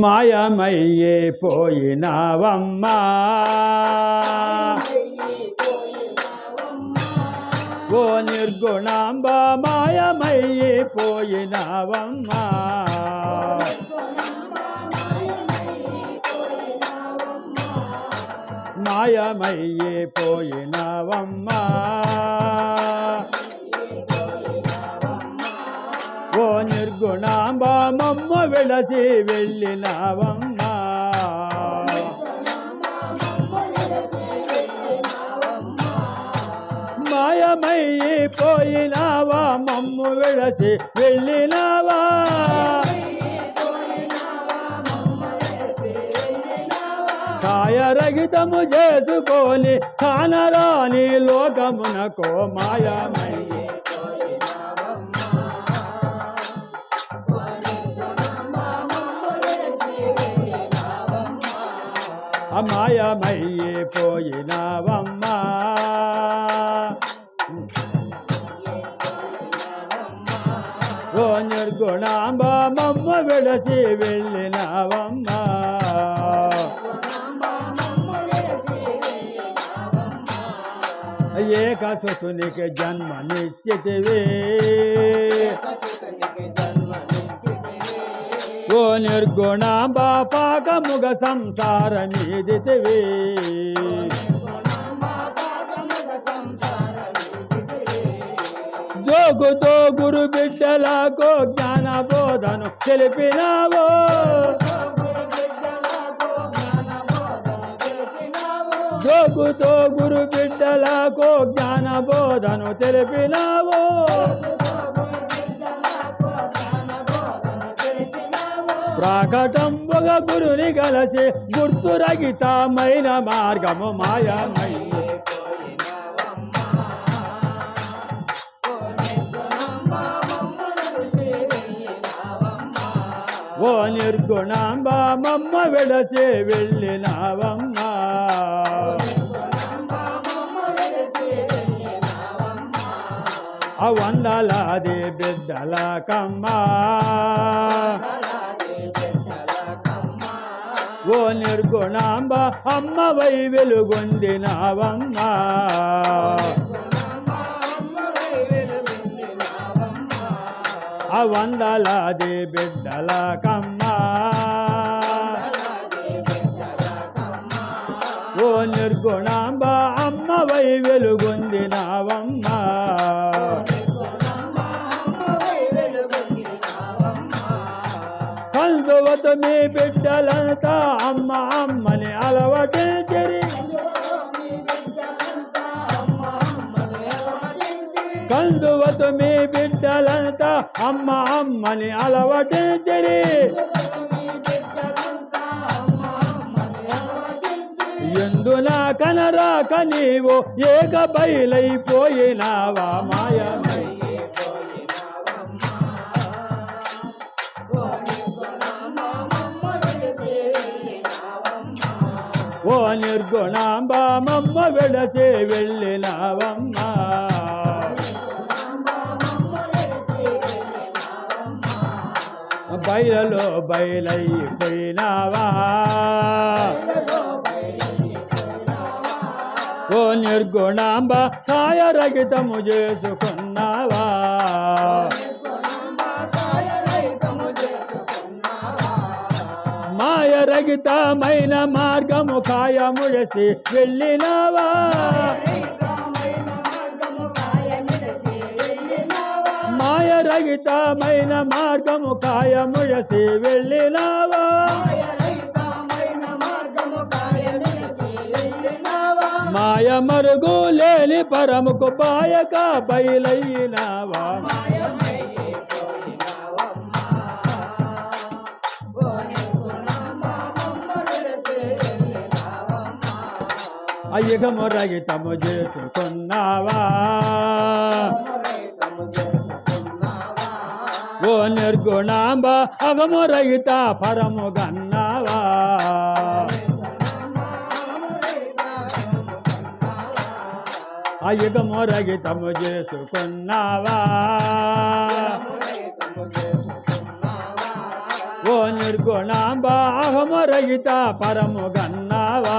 మాయమయ్యే పోయినావమ్మా. ఓ నిర్గుణాంబ మాయమయ్యే పోయినావమ్మా. మాయమయ్యే పోయినావమ్మా. నిర్గుణాంబ మమ్మ విడసి వెళ్ళినావమ్మా. మాయమయ్యి పోయినావా మమ్ము విడసి వెళ్ళినావా. కాయరహితము చేసుకొని కానరాని లోకమునకో మాయమయ్యి అమాయమయ్యి పోయినావమ్మా. ఓ నిర్గుణాంబ మమ్మ విడసి వెళ్ళినావమ్మా. ఏకసుతునికి జన్మనిచ్చితివి ఓ నిర్గుణాంబ పాకముగ సంసారమీదితివి జోగుతో గురు బిడ్డలకు జ్ఞాన బోధను తెలిపినావో. జోగుతో గురు బిడ్డలకు జ్ఞాన బోధను తెలిపినావో. ప్రాకటంబుగ గురుని గలసి గుర్తురగితమైన మార్గము మాయమై. ఓ నిర్గుణాంబ మమ్మ విడసి వెళ్ళినావమ్మా. ఆ వందలాది బిడ్డల కమ్మా. ఓ నిర్గుణాంబ అమ్మవై వెలుగొందినావమ్మా. ఆ వందలాది బిడ్డల కమ్మా ఓ నిర్గుణాంబ అమ్మవై వెలుగొందినావమ్మా. కందువత మీ బిడ్డలంతా అమ్మ అమ్మని చెరి. కందువత మీ బిడ్డలంతా అమ్మ అమ్మని చెరి. ఎందునా కనరాక నీవు ఏక బయలైపోయినావా మాయమై. ఓ నిర్గుణాంబ మమ్మ విడసి వెళ్ళినావమ్మా. బయలలో బయలైపోయినావా. ఓ నిర్గుణాంబ కాయ రగితము చేసుకున్నావా. మాయరహితమైన మార్గము ఖాయముడసి వెళ్ళినవా? మాయ మాయరహితమైన మార్గము కాయముడసి వెళ్ళినవా? మాయ మరుగు లేని పరముకు పాయక బయలైనావా అయ్యగము రహితము చేసుకున్నావా? ఓ నిర్గుణాంబ అగము రహిత పరము గన్నావా? అయుగము రహితము చేసుకున్నావా? ఓ నిర్గుణాంబ అహము రహిత పరము గన్నావా?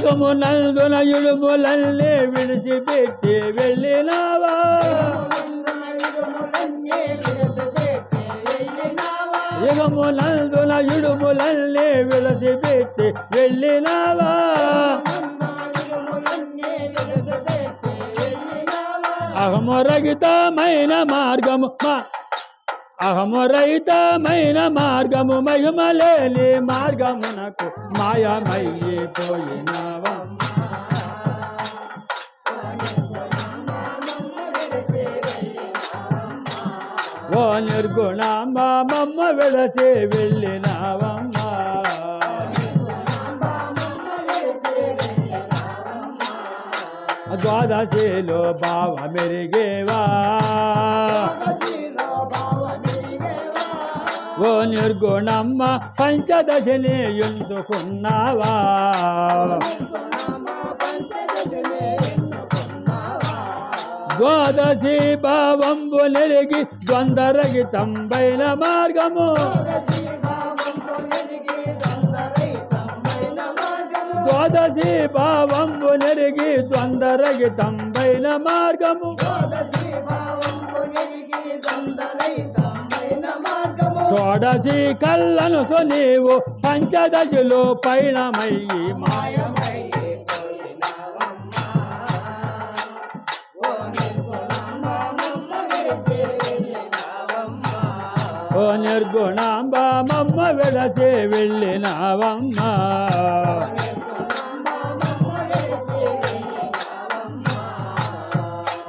దిగము నందున ఇడుములన్నీ విడిచిపెట్టి వెళ్ళినావా? యుగము నందున ఇడుములన్నీ విడిచిపెట్టి వెళ్ళినావా? అహము రహితమైన మార్గము మా- అహము రహితమైన మార్గము మహిమలేని మార్గమునకు మాయమయ్యిపోయినావా ఓ నిర్గుణాంబ మమ్మ విడసి వెళ్ళినావమ్మా. ద్వాదశిలో బావ మెరిగేవా నిర్గుణమ్మ పంచదశని ఎందుకున్నావా ద్వాదశి భావంబు నెరిగి ద్వంద్వరహితంబైన మార్గము. ద్వాదశి భావంబు నెరిగి ద్వంద్వరహితంబైన మార్గము. షోడశి కళ్ళను నీవు పంచదశిలో పైణమయ్యి మాయమై ఓ నిర్గుణాంబ మమ్మ విడసి వెళ్ళినావమ్మా.